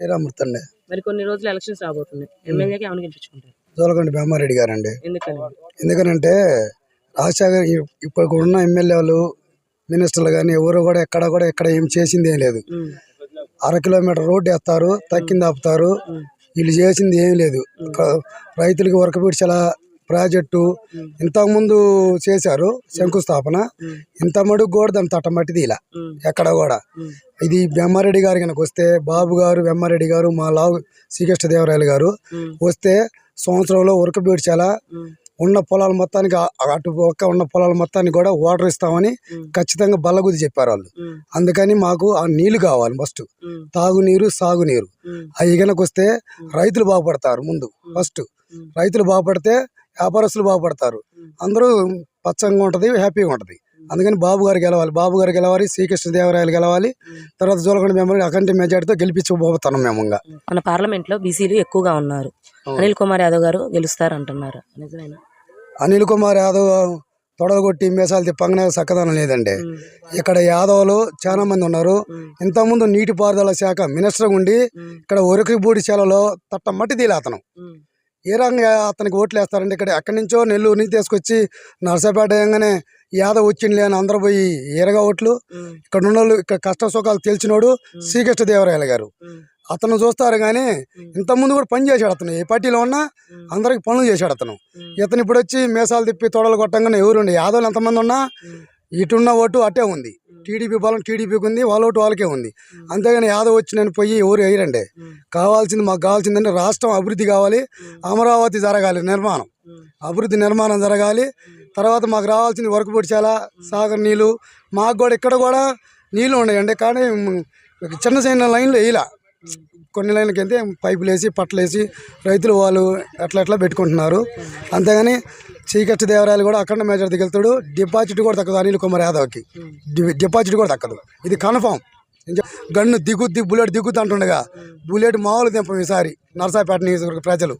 శ్రీరామూర్తి అండి మరి కొన్ని రోజులు ఎలక్షన్స్ రాబోతున్నాయి. ఎమ్మెల్యేకి గెలిపించుకుంటారు? జోలకండి భీమారెడ్డి గారండి. ఎందుకని? ఎందుకనంటే రాజశేఖర్ ఇప్పుడు ఉన్న ఎమ్మెల్యేలు మినిస్టర్లు కానీ ఎవరు కూడా ఎక్కడ కూడా ఎక్కడ ఏం చేసింది ఏం లేదు. అర కిలోమీటర్ రోడ్డు వేస్తారు తక్కింది ఆపుతారు. వీళ్ళు చేసింది ఏం లేదు. రైతులకి ఉరకబిడ్చల ప్రాజెక్టు ఇంతకుముందు చేశారు శంకుస్థాపన. ఇంత మడుగు కూడా దాని తట్టమట్టిది ఇలా. ఎక్కడ కూడా. ఇది బెమ్మారెడ్డి గారు కనుక వస్తే బాబు గారు బెమ్మారెడ్డి గారు మా లావు శ్రీకృష్ణదేవరాయలు గారు వస్తే సంవత్సరంలో ఉరకబీడ్చాల ఉమ్, ఉన్న పొలాల మొత్తానికి అటు పక్క ఉన్న పొలాల మొత్తానికి కూడా వాటర్ ఇస్తామని ఖచ్చితంగా బల్లగుద్ది చెప్పారు వాళ్ళు. అందుకని మాకు ఆ నీళ్ళు కావాలి ఫస్ట్. తాగునీరు సాగునీరు. అవి కనుక వస్తే రైతులు బాగుపడతారు ముందు ఫస్ట్. రైతులు బాగుపడితే వ్యాపారస్తులు బాగుపడతారు. అందరూ పచ్చంగా ఉంటుంది హ్యాపీగా ఉంటుంది. అందుకని బాబు గారు గెలవాలి బాబు గారు గెలవాలి శ్రీకృష్ణదేవరాయలు గెలవాలి తర్వాత జోలకొండ మెమరీ అకంటి మెజార్టీతో గెలిపించబోతున్నాం మేము మన పార్లమెంట్లో బీసీలు ఎక్కువగా ఉన్నారు. అనిల్ కుమార్ యాదవ్ గారు గెలుస్తారు అంటున్నారు నిజమేనా? అనిల్ కుమార్ యాదవ్ తొడగొట్టి మీసాలు తిప్పంగానే చక్కదనం లేదండి. ఇక్కడ యాదవులు చాలా మంది ఉన్నారు. ఇంతకుముందు నీటిపారుదల శాఖ మినిస్టర్ ఉండి ఇక్కడ ఒరకిబూడి చేలలో తట్ట మట్టి తీలే అతను ఉమ్, ఏ రకంగా అతనికి ఓట్లు వేస్తారంటే ఇక్కడ ఎక్కడి నుంచో నెల్లూరు నుంచి తీసుకొచ్చి నర్సాపేట వేయంగానే యాదవ్ వచ్చింది అని అందరూ పోయి ఏరగా ఓట్లు. ఇక్కడ ఉన్న వాళ్ళు ఇక్కడ కష్ట సుఖాలు తెలిసినోడు శ్రీకృష్ణ దేవరాయలు గారు. అతను చూస్తారు కానీ ఇంతకుముందు కూడా పని చేశాడు అతను. ఏ పార్టీలో ఉన్నా అందరికి పనులు చేశాడు అతను. ఇతను ఇప్పుడు వచ్చి మేసాలు తిప్పి తొడలు కొట్టంగానే ఎవరుండి యాదవులు ఎంతమంది ఉన్నా ఇటున్న ఓటు అట్టే ఉంది. టీడీపీ బలం టీడీపీకి ఉంది వాళ్ళ ఓటు వాళ్ళకే ఉంది. అంతేగాని యాదవ్ వచ్చి నేను పోయి ఎవరు వేయరండి. కావాల్సింది మాకు కావాల్సిందంటే రాష్ట్రం అభివృద్ధి కావాలి అమరావతి జరగాలి నిర్మాణం. అభివృద్ధి నిర్మాణం జరగాలి. తర్వాత మాకు రావాల్సింది వరకు పొడిచాల సాగర్ నీళ్ళు. మాకు కూడా ఇక్కడ కూడా నీళ్ళు ఉన్నాయండి కానీ చిన్న చిన్న లైన్లు వేయలే. కొన్ని లైన్లకి అయితే పైపులు వేసి పట్టలు వేసి రైతులు వాళ్ళు అట్లా ఎట్లా పెట్టుకుంటున్నారు. అంతేగాని చీకటి దేవరాయలు కూడా అఖండ మేజర్ దిగులుతాడు డిపాజిట్ కూడా తగ్గదు అనిల్ కుమార్ యాదవ్కి. డి- డిపాజిట్ కూడా దక్కదు ఇది కన్ఫామ్. గన్ను దిగుద్ది బుల్లెట్ దిగుద్ది అంటుండగా బుల్లెట్ మామూలు దింపం ఈసారి నర్సాపేట నియోజకవర్గ ప్రజలు.